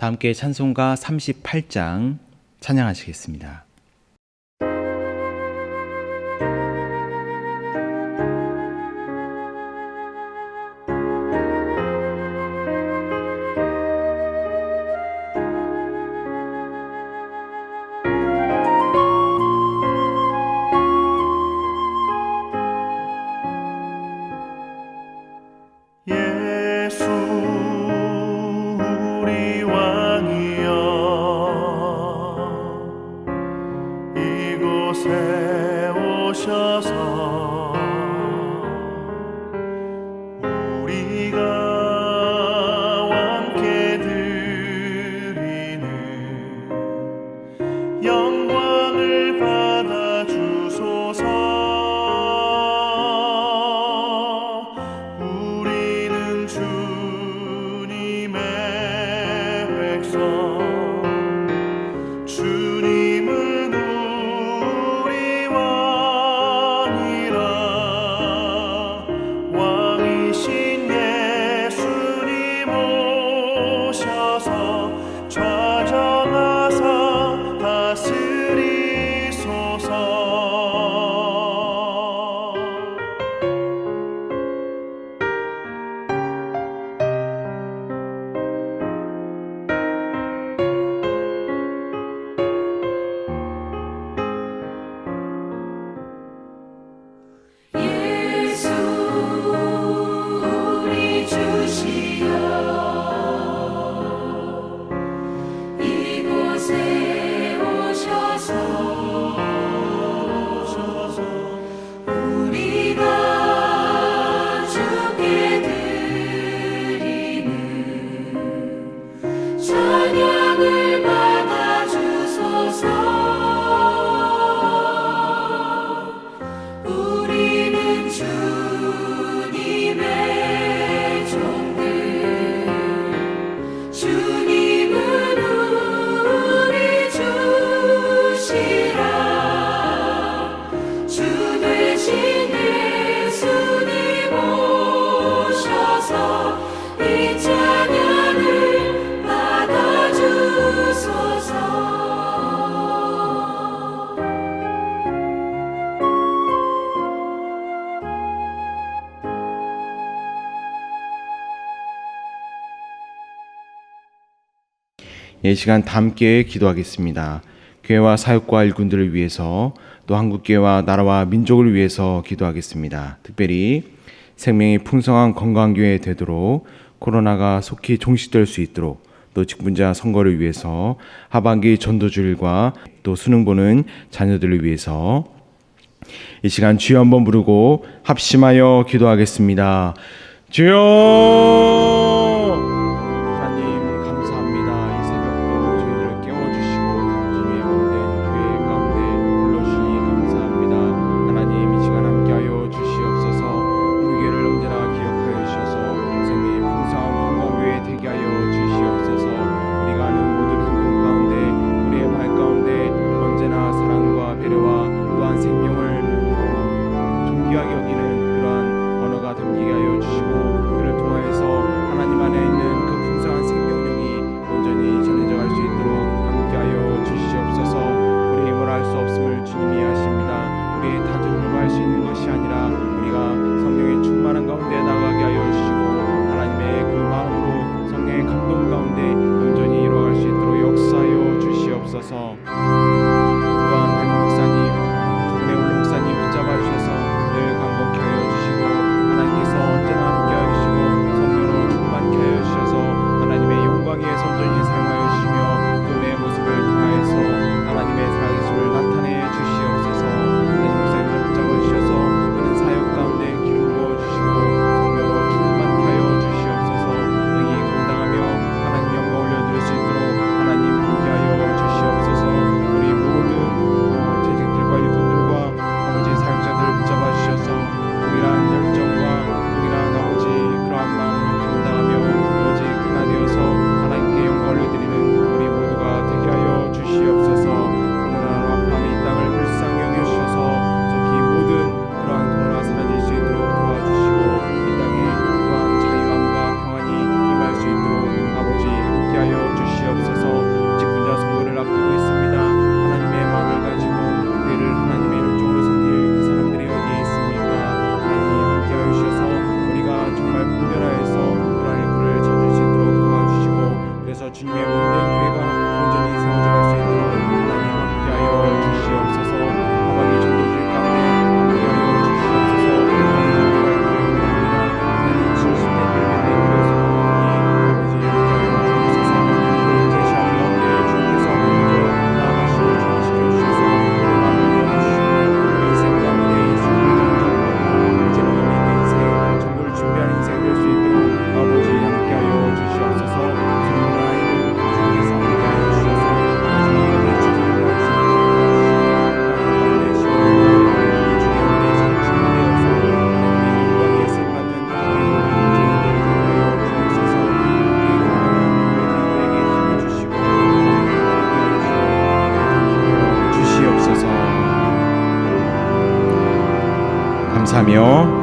다 함께 찬송가 38장 찬양하시겠습니다. 이 시간 다 함께 기도하겠습니다. 교회와 사역과 일꾼들을 위해서 또 한국교회와 나라와 민족을 위해서 기도하겠습니다. 특별히 생명이 풍성한 건강한 교회 되도록 코로나가 속히 종식될 수 있도록 또 직분자 선거를 위해서 하반기 전도주일과 또 수능 보는 자녀들을 위해서 이 시간 주여 한번 부르고 합심하여 기도하겠습니다. 주여!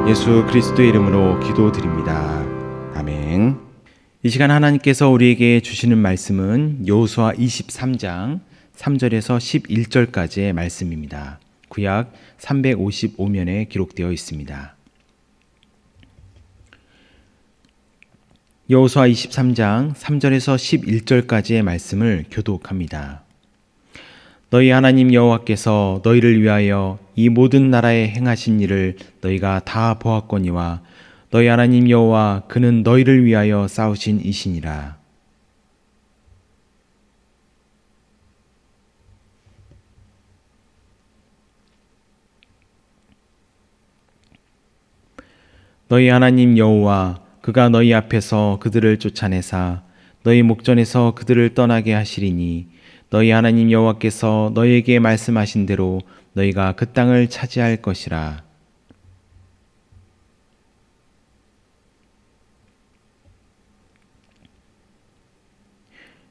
예수 그리스도의 이름으로 기도드립니다. 아멘. 이 시간 하나님께서 우리에게 주시는 말씀은 여호수아 23장 3절에서 11절까지의 말씀입니다. 구약 355면에 기록되어 있습니다. 여호수아 23장 3절에서 11절까지의 말씀을 교독합니다. 너희 하나님 여호와께서 너희를 위하여 이 모든 나라에 행하신 일을 너희가 다 보았거니와 너희 하나님 여호와 그는 너희를 위하여 싸우신 이시니라. 너희 하나님 여호와 그가 너희 앞에서 그들을 쫓아내사 너희 목전에서 그들을 떠나게 하시리니 너희 하나님 여호와께서 너희에게 말씀하신 대로 너희가 그 땅을 차지할 것이라.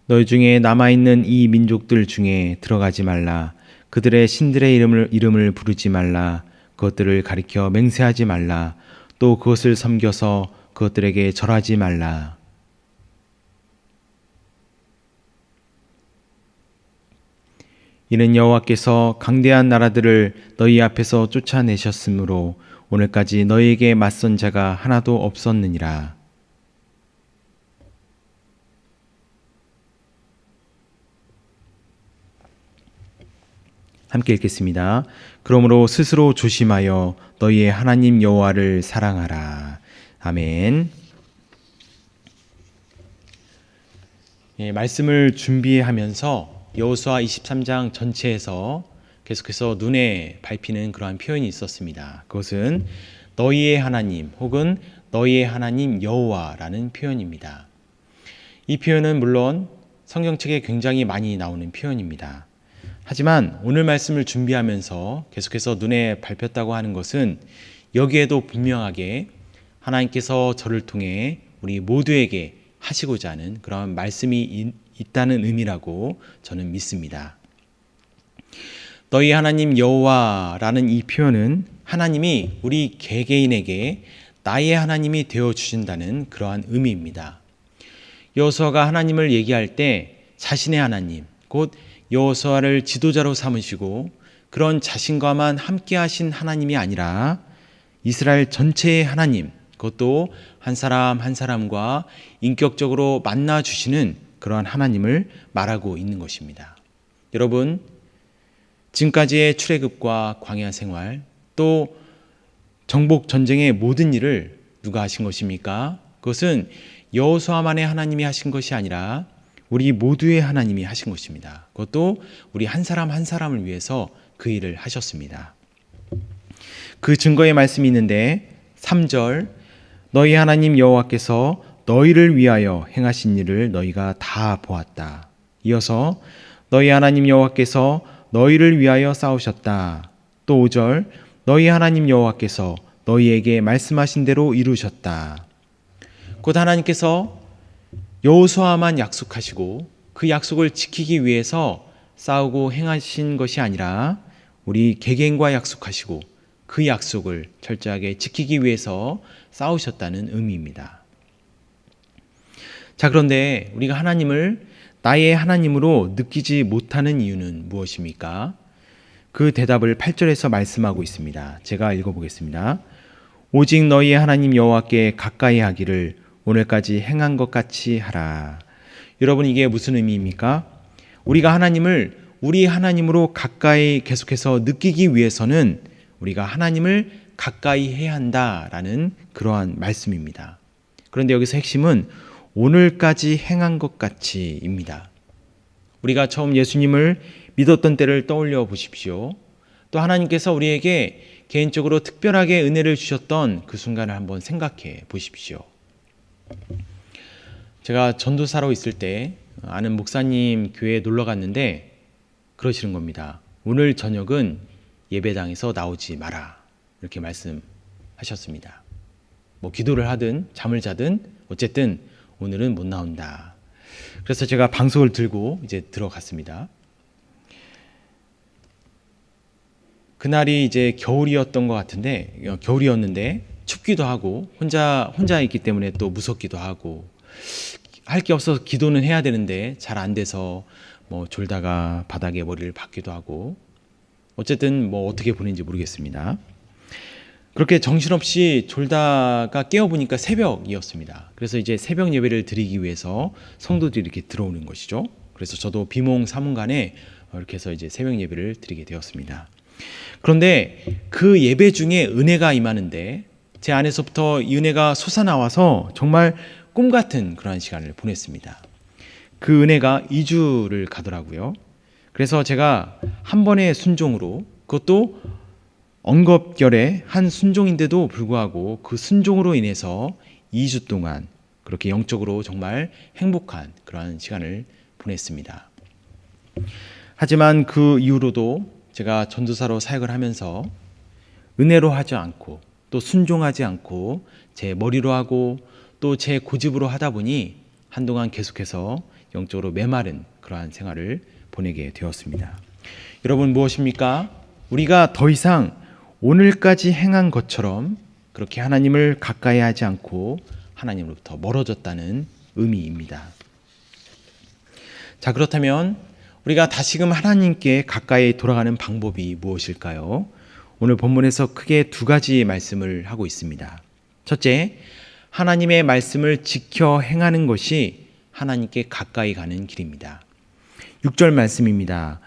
너희 중에 남아 있는 이 민족들 중에 들어가지 말라. 그들의 신들의 이름을 이름을 부르지 말라. 그것들을 가리켜 맹세하지 말라. 또 그것을 섬겨서 그것들에게 절하지 말라. 이는 여호와께서 강대한 나라들을 너희 앞에서 쫓아내셨으므로 오늘까지 너희에게 맞선 자가 하나도 없었느니라. 함께 읽겠습니다. 그러므로 스스로 조심하여 너희의 하나님 여호와를 사랑하라. 아멘. 예, 말씀을 준비하면서 여호수아 23장 전체에서 계속해서 눈에 밟히는 그러한 표현이 있었습니다. 그것은 너희의 하나님 혹은 너희의 하나님 여호와라는 표현입니다. 이 표현은 물론 성경 책에 굉장히 많이 나오는 표현입니다. 하지만 오늘 말씀을 준비하면서 계속해서 눈에 밟혔다고 하는 것은 여기에도 분명하게 하나님께서 저를 통해 우리 모두에게 하시고자 하는 그런 말씀이 있다는 의미라고 저는 믿습니다. 너희 하나님 여호와라는 이 표현은 하나님이 우리 개개인에게 나의 하나님이 되어 주신다는 그러한 의미입니다. 여호수아가 하나님을 얘기할 때 자신의 하나님, 곧 여호수아를 지도자로 삼으시고 그런 자신과만 함께 하신 하나님이 아니라 이스라엘 전체의 하나님, 그것도 한 사람 한 사람과 인격적으로 만나 주시는 그러한 하나님을 말하고 있는 것입니다. 여러분, 지금까지의 출애굽과 광야 생활 또 정복 전쟁의 모든 일을 누가 하신 것입니까? 그것은 여호수아만의 하나님이 하신 것이 아니라 우리 모두의 하나님이 하신 것입니다. 그것도 우리 한 사람 한 사람을 위해서 그 일을 하셨습니다. 그 증거의 말씀이 있는데 3절 너희 하나님 여호와께서 너희를 위하여 행하신 일을 너희가 다 보았다. 이어서 너희 하나님 여호와께서 너희를 위하여 싸우셨다. 또 5절 너희 하나님 여호와께서 너희에게 말씀하신 대로 이루셨다. 곧 하나님께서 여호수아만 약속하시고 그 약속을 지키기 위해서 싸우고 행하신 것이 아니라 우리 개개인과 약속하시고 그 약속을 철저하게 지키기 위해서 싸우셨다는 의미입니다. 자, 그런데 우리가 하나님을 나의 하나님으로 느끼지 못하는 이유는 무엇입니까? 그 대답을 8절에서 말씀하고 있습니다. 제가 읽어보겠습니다. 오직 너희의 하나님 여호와께 가까이 하기를 오늘까지 행한 것 같이 하라. 여러분 이게 무슨 의미입니까? 우리가 하나님을 우리 하나님으로 가까이 계속해서 느끼기 위해서는 우리가 하나님을 가까이 해야 한다라는 그러한 말씀입니다. 그런데 여기서 핵심은 오늘까지 행한 것 같이입니다. 우리가 처음 예수님을 믿었던 때를 떠올려 보십시오. 또 하나님께서 우리에게 개인적으로 특별하게 은혜를 주셨던 그 순간을 한번 생각해 보십시오. 제가 전도사로 있을 때 아는 목사님 교회에 놀러 갔는데 그러시는 겁니다. 오늘 저녁은 예배당에서 나오지 마라. 이렇게 말씀하셨습니다. 뭐 기도를 하든 잠을 자든 어쨌든 오늘은 못 나온다. 그래서 제가 방송을 들고 이제 들어갔습니다. 그날이 이제 겨울이었던 것 같은데 어, 겨울이었는데 춥기도 하고 혼자 혼자 있기 때문에 또 무섭기도 하고 할 게 없어서 기도는 해야 되는데 잘 안 돼서 뭐 졸다가 바닥에 머리를 박기도 하고 어쨌든 뭐 어떻게 보낸지 모르겠습니다. 그렇게 정신없이 졸다가 깨어보니까 새벽이었습니다. 그래서 이제 새벽 예배를 드리기 위해서 성도들이 이렇게 들어오는 것이죠. 그래서 저도 비몽 사문간에 이렇게 해서 이제 새벽 예배를 드리게 되었습니다. 그런데 그 예배 중에 은혜가 임하는데 제 안에서부터 이 은혜가 솟아나와서 정말 꿈 같은 그러한 시간을 보냈습니다. 그 은혜가 2주를 가더라고요. 그래서 제가 한 번의 순종으로 그것도 언급결의 한 순종인데도 불구하고 그 순종으로 인해서 2주 동안 그렇게 영적으로 정말 행복한 그러한 시간을 보냈습니다. 하지만 그 이후로도 제가 전도사로 사역을 하면서 은혜로 하지 않고 또 순종하지 않고 제 머리로 하고 또 제 고집으로 하다 보니 한동안 계속해서 영적으로 메마른 그러한 생활을 보내게 되었습니다. 여러분 무엇입니까? 우리가 더 이상 오늘까지 행한 것처럼 그렇게 하나님을 가까이 하지 않고 하나님으로부터 멀어졌다는 의미입니다. 자, 그렇다면 우리가 다시금 하나님께 가까이 돌아가는 방법이 무엇일까요? 오늘 본문에서 크게 두 가지 말씀을 하고 있습니다. 첫째, 하나님의 말씀을 지켜 행하는 것이 하나님께 가까이 가는 길입니다. 6절 말씀입니다.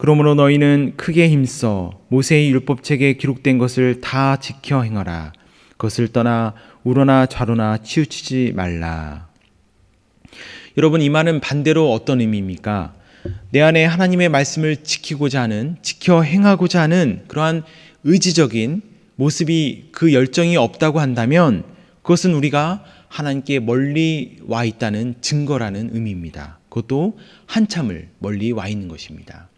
그러므로 너희는 크게 힘써 모세의 율법책에 기록된 것을 다 지켜 행하라. 그것을 떠나 우러나 좌로나 치우치지 말라. 여러분 이 말은 반대로 어떤 의미입니까? 내 안에 하나님의 말씀을 지키고자 하는 지켜 행하고자 하는 그러한 의지적인 모습이 그 열정이 없다고 한다면 그것은 우리가 하나님께 멀리 와 있다는 증거라는 의미입니다. 그것도 한참을 멀리 와 있는 것입니다.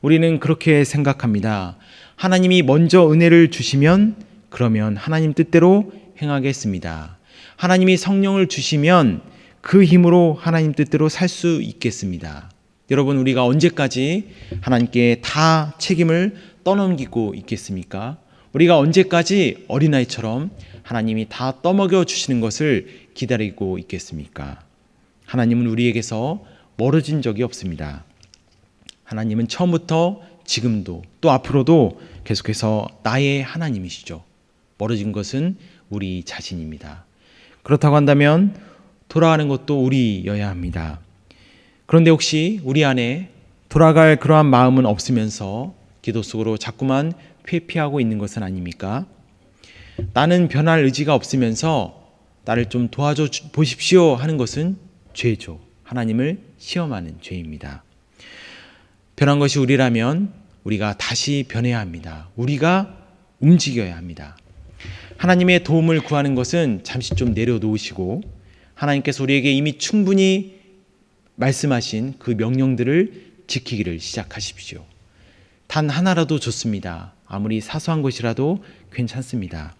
우리는 그렇게 생각합니다. 하나님이 먼저 은혜를 주시면 그러면 하나님 뜻대로 행하겠습니다. 하나님이 성령을 주시면 그 힘으로 하나님 뜻대로 살 수 있겠습니다. 여러분, 우리가 언제까지 하나님께 다 책임을 떠넘기고 있겠습니까? 우리가 언제까지 어린아이처럼 하나님이 다 떠먹여 주시는 것을 기다리고 있겠습니까? 하나님은 우리에게서 멀어진 적이 없습니다. 하나님은 처음부터 지금도 또 앞으로도 계속해서 나의 하나님이시죠. 멀어진 것은 우리 자신입니다. 그렇다고 한다면 돌아가는 것도 우리여야 합니다. 그런데 혹시 우리 안에 돌아갈 그러한 마음은 없으면서 기도 속으로 자꾸만 회피하고 있는 것은 아닙니까? 나는 변할 의지가 없으면서 나를 좀 도와줘 보십시오 하는 것은 죄죠. 하나님을 시험하는 죄입니다. 변한 것이 우리라면 우리가 다시 변해야 합니다. 우리가 움직여야 합니다. 하나님의 도움을 구하는 것은 잠시 좀 내려놓으시고 하나님께서 우리에게 이미 충분히 말씀하신 그 명령들을 지키기를 시작하십시오. 단 하나라도 좋습니다. 아무리 사소한 것이라도 괜찮습니다.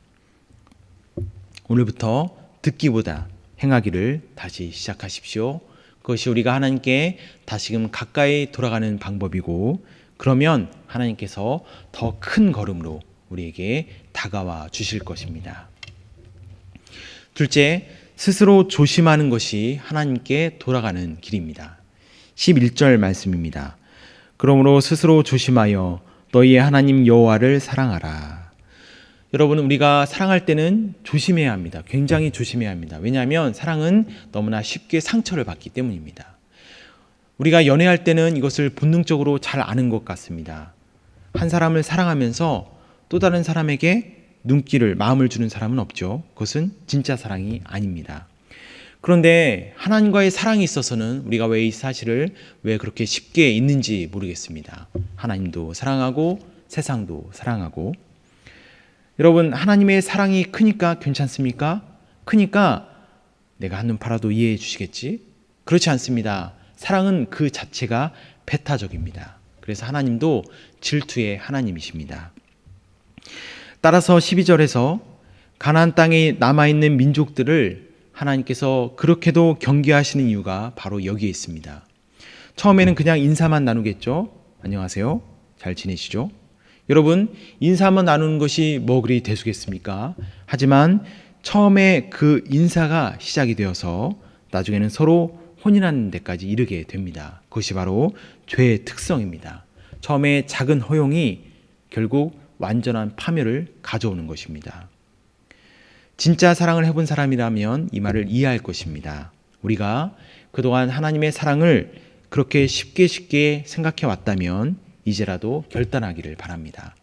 오늘부터 듣기보다 행하기를 다시 시작하십시오. 그것이 우리가 하나님께 다시금 가까이 돌아가는 방법이고 그러면 하나님께서 더 큰 걸음으로 우리에게 다가와 주실 것입니다. 둘째, 스스로 조심하는 것이 하나님께 돌아가는 길입니다. 11절 말씀입니다. 그러므로 스스로 조심하여 너희의 하나님 여호와를 사랑하라. 여러분 우리가 사랑할 때는 조심해야 합니다. 굉장히 조심해야 합니다. 왜냐하면 사랑은 너무나 쉽게 상처를 받기 때문입니다. 우리가 연애할 때는 이것을 본능적으로 잘 아는 것 같습니다. 한 사람을 사랑하면서 또 다른 사람에게 눈길을 마음을 주는 사람은 없죠. 그것은 진짜 사랑이 아닙니다. 그런데 하나님과의 사랑이 있어서는 우리가 왜 이 사실을 왜 그렇게 쉽게 잊는지 모르겠습니다. 하나님도 사랑하고 세상도 사랑하고 여러분 하나님의 사랑이 크니까 괜찮습니까? 크니까 내가 한눈 팔아도 이해해 주시겠지? 그렇지 않습니다. 사랑은 그 자체가 배타적입니다. 그래서 하나님도 질투의 하나님이십니다. 따라서 12절에서 가나안 땅에 남아 있는 민족들을 하나님께서 그렇게도 경계하시는 이유가 바로 여기에 있습니다. 처음에는 그냥 인사만 나누겠죠. 안녕하세요. 잘 지내시죠? 여러분, 인사 한번 나누는 것이 뭐 그리 대수겠습니까? 하지만 처음에 그 인사가 시작이 되어서 나중에는 서로 혼인하는 데까지 이르게 됩니다. 그것이 바로 죄의 특성입니다. 처음에 작은 허용이 결국 완전한 파멸을 가져오는 것입니다. 진짜 사랑을 해본 사람이라면 이 말을 이해할 것입니다. 우리가 그동안 하나님의 사랑을 그렇게 쉽게 쉽게 생각해 왔다면 이제라도 결단하기를 바랍니다.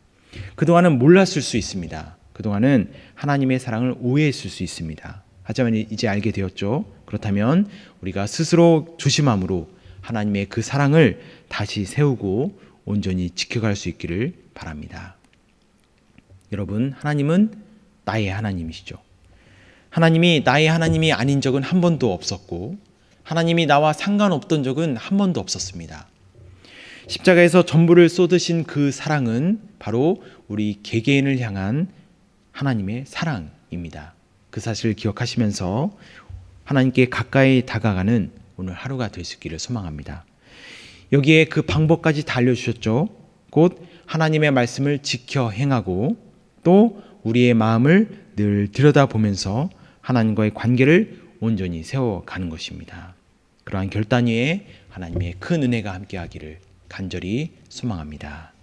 그동안은 몰랐을 수 있습니다. 그동안은 하나님의 사랑을 오해했을 수 있습니다. 하지만 이제 알게 되었죠. 그렇다면 우리가 스스로 조심함으로 하나님의 그 사랑을 다시 세우고 온전히 지켜갈 수 있기를 바랍니다. 여러분, 하나님은 나의 하나님이시죠. 하나님이 나의 하나님이 아닌 적은 한 번도 없었고, 하나님이 나와 상관없던 적은 한 번도 없었습니다. 십자가에서 전부를 쏟으신 그 사랑은 바로 우리 개개인을 향한 하나님의 사랑입니다. 그 사실을 기억하시면서 하나님께 가까이 다가가는 오늘 하루가 있기를 소망합니다. 여기에 그 방법까지 다 알려주셨죠. 곧 하나님의 말씀을 지켜 행하고 또 우리의 마음을 늘 들여다보면서 하나님과의 관계를 온전히 세워가는 것입니다. 그러한 결단 위에 하나님의 큰 은혜가 함께하기를 간절히 소망합니다.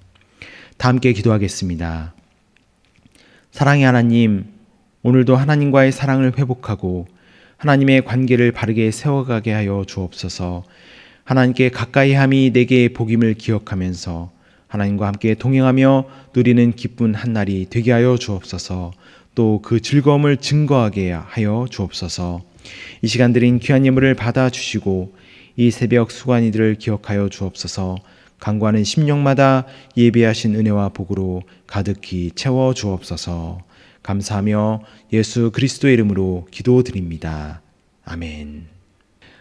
다 함께 기도하겠습니다. 사랑의 하나님, 오늘도 하나님과의 사랑을 회복하고 하나님의 관계를 바르게 세워가게 하여 주옵소서. 하나님께 가까이 함이 내게 복임을 기억하면서 하나님과 함께 동행하며 누리는 기쁜 한 날이 되게 하여 주옵소서. 또 그 즐거움을 증거하게 하여 주옵소서. 이 시간 드린 귀한 예물을 받아 주시고 이 새벽 수관이들을 기억하여 주옵소서. 강구하는 심령마다 예비하신 은혜와 복으로 가득히 채워 주옵소서. 감사하며 예수 그리스도의 이름으로 기도드립니다. 아멘.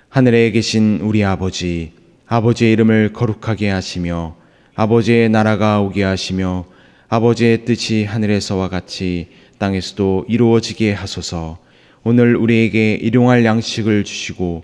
하늘에 계신 우리 아버지, 아버지의 이름을 거룩하게 하시며 아버지의 나라가 오게 하시며 아버지의 뜻이 하늘에서와 같이 땅에서도 이루어지게 하소서. 오늘 우리에게 일용할 양식을 주시고